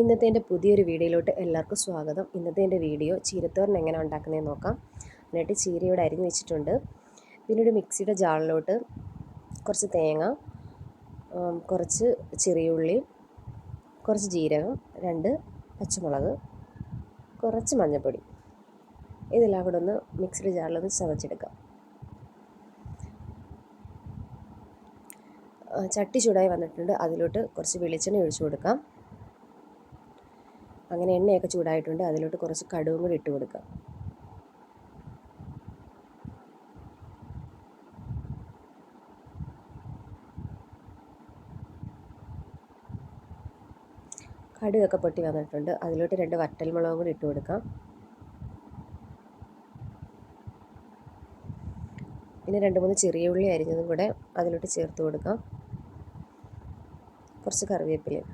ഇന്നത്തെ എന്റെ പുതിയൊരു വീഡിയോയിലോട്ട് എല്ലാവർക്കും സ്വാഗതം. ഇന്നത്തെ എന്റെ വീഡിയോ ചീരത്തോരൻ എങ്ങനെ ഉണ്ടാക്കുന്നതെന്ന് നോക്കാം. എന്നിട്ട് ചീരയോടെ അരിഞ്ഞു വെച്ചിട്ടുണ്ട്. പിന്നെ ഒരു മിക്സിയുടെ ജാറിലോട്ട് കുറച്ച് തേങ്ങ കുറച്ച് ചെറിയ ഉള്ളി കുറച്ച് ജീരകം രണ്ട് പച്ചമുളക് കുറച്ച് മഞ്ഞൾപ്പൊടി. ഇതെല്ലാം കൂടെ ഒന്ന് മിക്സിയുടെ ജാറിലൊന്ന് ചതച്ചെടുക്കാം. ചട്ടി ചൂടായി വന്നിട്ടുണ്ട്. അതിലോട്ട് കുറച്ച് വെളിച്ചെണ്ണ ഒഴിച്ചു കൊടുക്കാം. അങ്ങനെ എണ്ണയൊക്കെ ചൂടായിട്ടുണ്ട്. അതിലോട്ട് കുറച്ച് കടുവും കൂടി ഇട്ട് കൊടുക്കാം. കടുകൊക്കെ പൊട്ടി വന്നിട്ടുണ്ട്. അതിലോട്ട് രണ്ട് വറ്റൽമുളകും കൂടി ഇട്ട് കൊടുക്കാം. പിന്നെ രണ്ട് മൂന്ന് ചെറിയ ഉള്ളി അരിഞ്ഞതും കൂടെ അതിലോട്ട് ചേർത്ത് കൊടുക്കാം. കുറച്ച് കറിവേപ്പിലയും.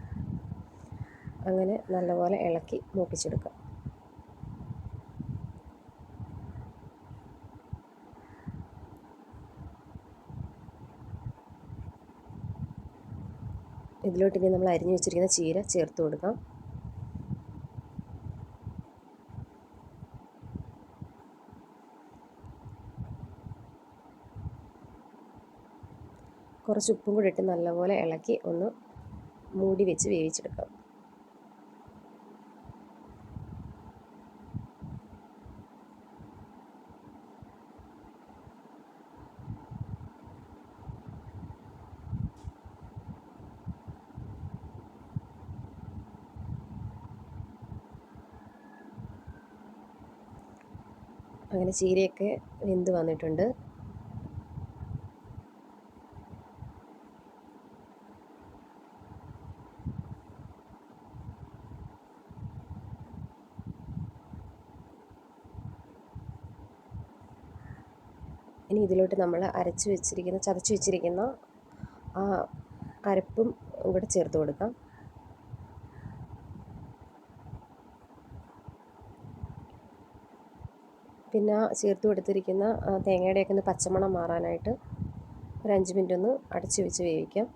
അങ്ങനെ നല്ലപോലെ ഇളക്കി മൂപ്പിച്ചെടുക്കുക. ഇതിലോട്ട് ഇനി നമ്മൾ അരിഞ്ഞു വെച്ചിരിക്കുന്ന ചീര ചേർത്ത് കൊടുക്കാം. കുറച്ച് ഉപ്പും കൂടി ഇട്ട് നല്ലപോലെ ഇളക്കി ഒന്ന് മൂടി വെച്ച് വേവിച്ചെടുക്കാം. അങ്ങനെ ചീരയൊക്കെ വെന്ത് വന്നിട്ടുണ്ട്. ഇനി ഇതിലോട്ട് നമ്മൾ അരച്ച് വെച്ചിരിക്കുന്ന ചതച്ച് വെച്ചിരിക്കുന്ന ആ അരപ്പും കൂടെ ചേർത്ത് കൊടുക്കാം. പിന്നെ ചേർത്ത് കൊടുത്തിരിക്കുന്ന തേങ്ങയുടെയൊക്കെ ഒന്ന് പച്ചമണം മാറാനായിട്ട് ഒരു അഞ്ച് മിനിറ്റ് ഒന്ന് അടച്ചു വെച്ച് വേവിക്കാം.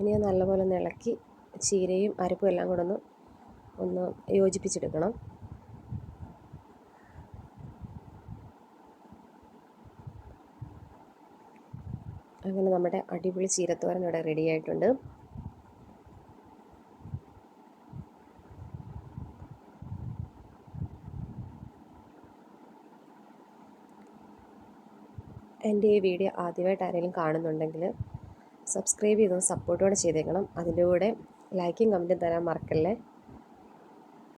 ഇനി നല്ലപോലെ ഒന്ന് ഇളക്കി ചീരയും അരപ്പും എല്ലാം കൂടെ ഒന്ന് ഒന്ന് യോജിപ്പിച്ചെടുക്കണം. അങ്ങനെ നമ്മുടെ അടിപൊളി ചീരത്തോരൻ ഇവിടെ റെഡി ആയിട്ടുണ്ട്. എന്റെ ഈ വീഡിയോ ആദ്യമായിട്ട് ആരെങ്കിലും കാണുന്നുണ്ടെങ്കിൽ സബ്സ്ക്രൈബ് ചെയ്തൊന്ന് സപ്പോർട്ടോടെ ചെയ്തേക്കണം. അതിന്റെ കൂടെ ലൈക്കും കമന്റും തരാൻ മറക്കല്ലേ?